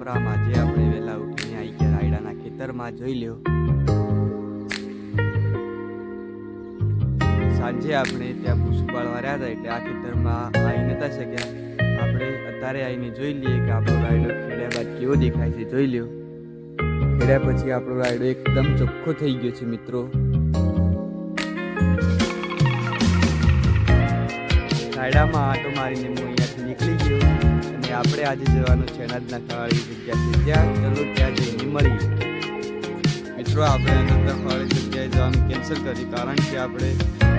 રામ આજે આપણે વહેલા ઉઠીને આવી ગયા, રાયડાના ખેતરમાં જોઈ લ્યો. સાંજે આપણે ત્યાં ભૂસું પાડવા હતા એટલે આ ખેતરમાં આવી નતા શક્યા. આપણે અત્યારે આવીને જોઈ લઈએ કે આપણો રાયડો ખેડ્યા બાદ કેવો દેખાય છે, જોઈ લ્યો. ખેડ્યા પછી આપણો રાયડો એકદમ ચોખ્ખો થઈ ગયો છે, મિત્રો. રાયડામાં આટો મારીને હું અહીંયાથી નીકળી ગયો અને આપણે આજે જવાનું છે અનાજના ખાવાળી જગ્યા છે ત્યાં ચલો, ત્યાં જઈને મળીએ. મિત્રો, આપણે અનાજના ખાવાળી જગ્યાએ જવાનું કેન્સલ કર્યું કારણ કે આપણે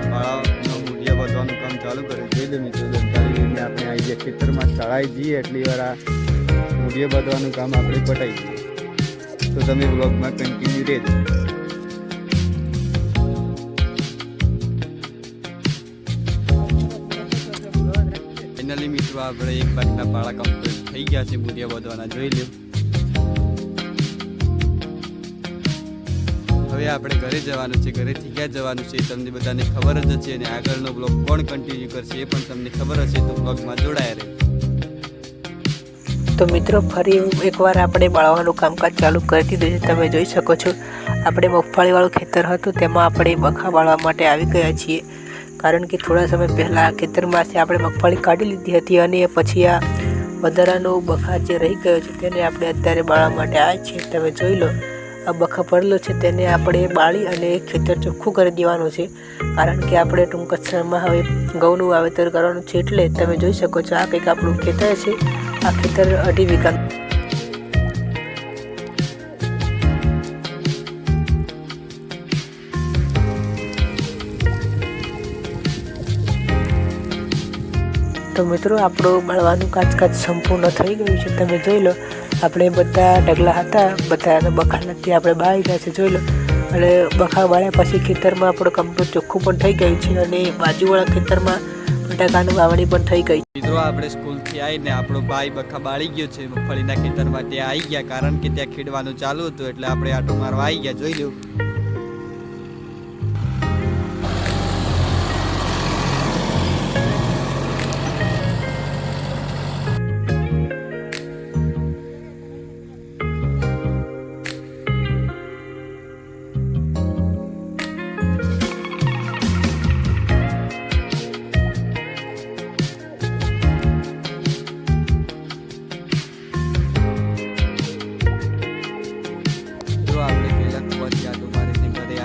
બાળાનો મૂલ્ય વધવાનું કામ ચાલુ કર્યું. જોઈ લો મિત્રો દંતાળી લઈને આપણે આવી ગયા ખેતરમાં શાળાએ જઈએ, એટલી વાર આ મૂલ્ય વધવાનું કામ આપણે પટાઈ દઈએ. તો તમે બ્લોગમાં કન્ટિન્યુ રહેજો. ફાઇનલી મિત્રો, આપણે એક બાજના પાળા કમ્પ્લીટ થઈ ગયા છે મૂળિયા વધવાના જોઈ લ્યો. હવે આપણે ઘરે જવાનું છે ઘરેથી ક્યાં જવાનું છે તમને બધાને ખબર જ હશે અને આગળનો બ્લોગ કોણ કન્ટિન્યુ કરશે એ પણ તમને ખબર હશે, તો બ્લોગમાં જોડાયા રહે. તો મિત્રો, ફરી એકવાર આપણે બાળવાનું કામકાજ ચાલુ કરી દીધું છે. તમે જોઈ શકો છો, આપણે મગફળીવાળું ખેતર હતું, તેમાં આપણે બખા બાળવા માટે આવી ગયા છીએ. કારણ કે થોડા સમય પહેલાં ખેતરમાંથી આપણે મગફળી કાઢી લીધી હતી અને પછી આ વધારાનો બખા જે રહી ગયો છે તેને આપણે અત્યારે બાળવા માટે આ છીએ. તમે જોઈ લો, આ બખા પડેલો છે તેને આપણે બાળી અને ખેતર ચોખ્ખું કરી દેવાનું છે. કારણ કે આપણે ટૂંક જ સમયમાં હવે ઘઉંનું વાવેતર કરવાનું છે એટલે તમે જોઈ શકો છો આ કંઈક આપણું ખેતર છે. આ ખેતર અઢી વીઘા તો મિત્રો, આપણું બળવાનું કાચકાચ સંપૂર્ણ થઈ ગયું છે. તમે જોઈ લો, આપણે બધા ઢગલા હતા, બધાને બખા નથી આપણે બાળી ગયા છે, જોઈ લો. અને બખા બાળ્યા પછી ખેતરમાં આપણું કમ્પ્લીટ ચોખ્ખું પણ થઈ ગયું છે અને બાજુવાળા ખેતરમાં બટાકાનું વાવણી પણ થઈ ગઈ. મિત્રો, આપણે સ્કૂલથી આવીને આપણો ભાઈ બખા બાળી ગયો છે. મગફળીના ખેતરમાં ત્યાં આવી ગયા, કારણ કે ત્યાં ખેડવાનું ચાલુ હતું એટલે આપણે આટો મારવા આવી ગયા, જોઈ લો.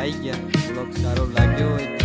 આવી ગયા. બ્લોગ સારો લાગ્યો હોય